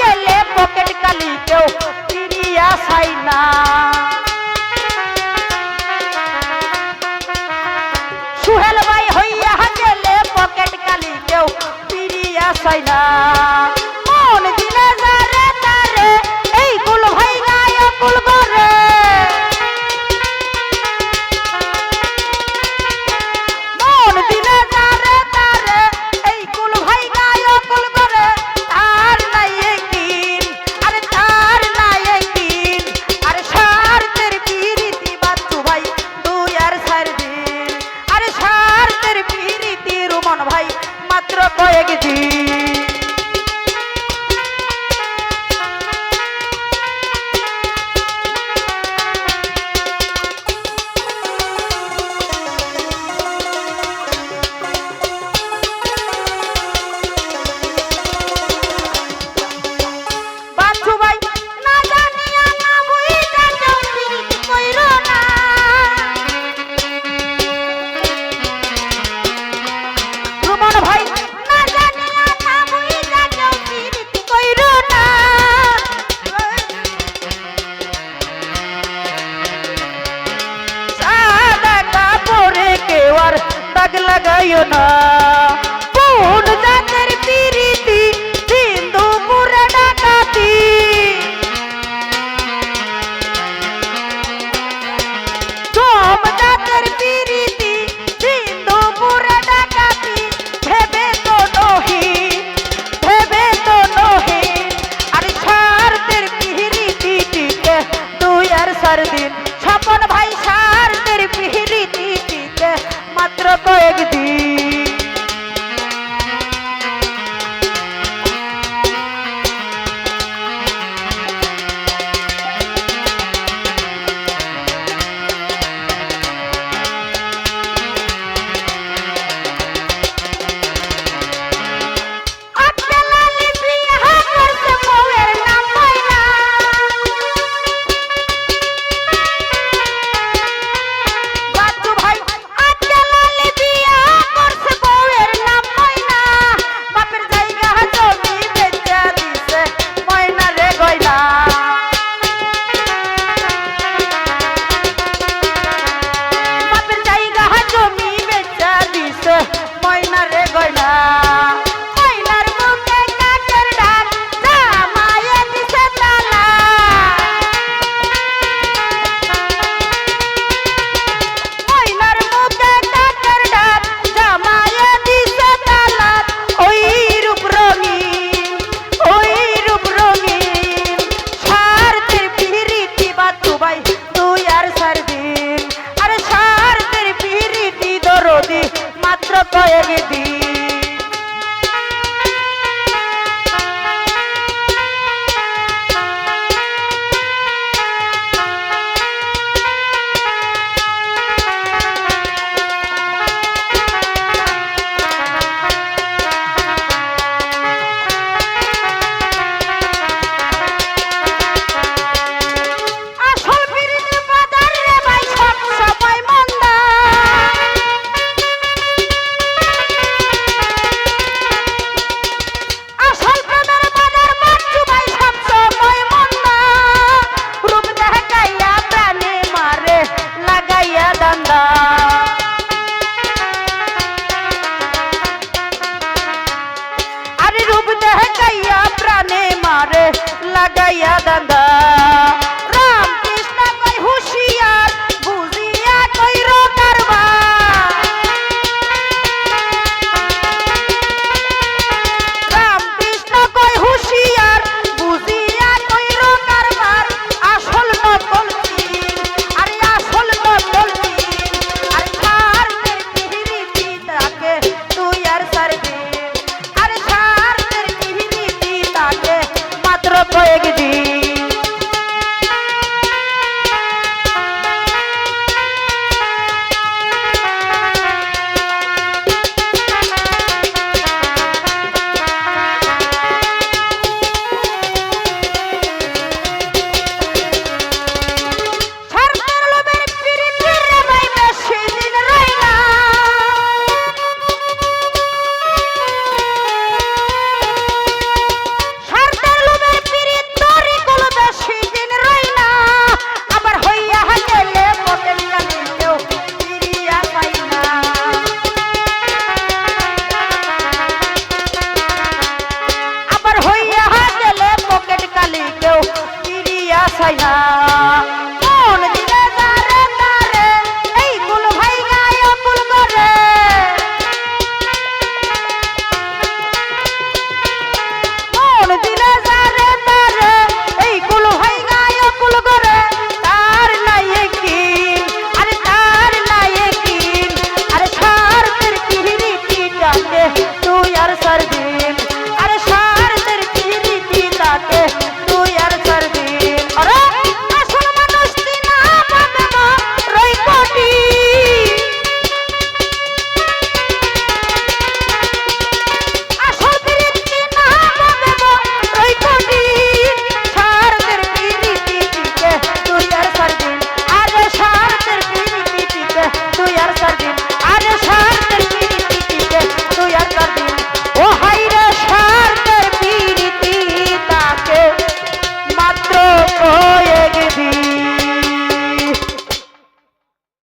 গেলে পকেট কালি কেউ ফিরিয়া চাই না। সুহেল ভাই হইয়া গেলে পকেট কালি কেউ ফিরিয়া চাই না।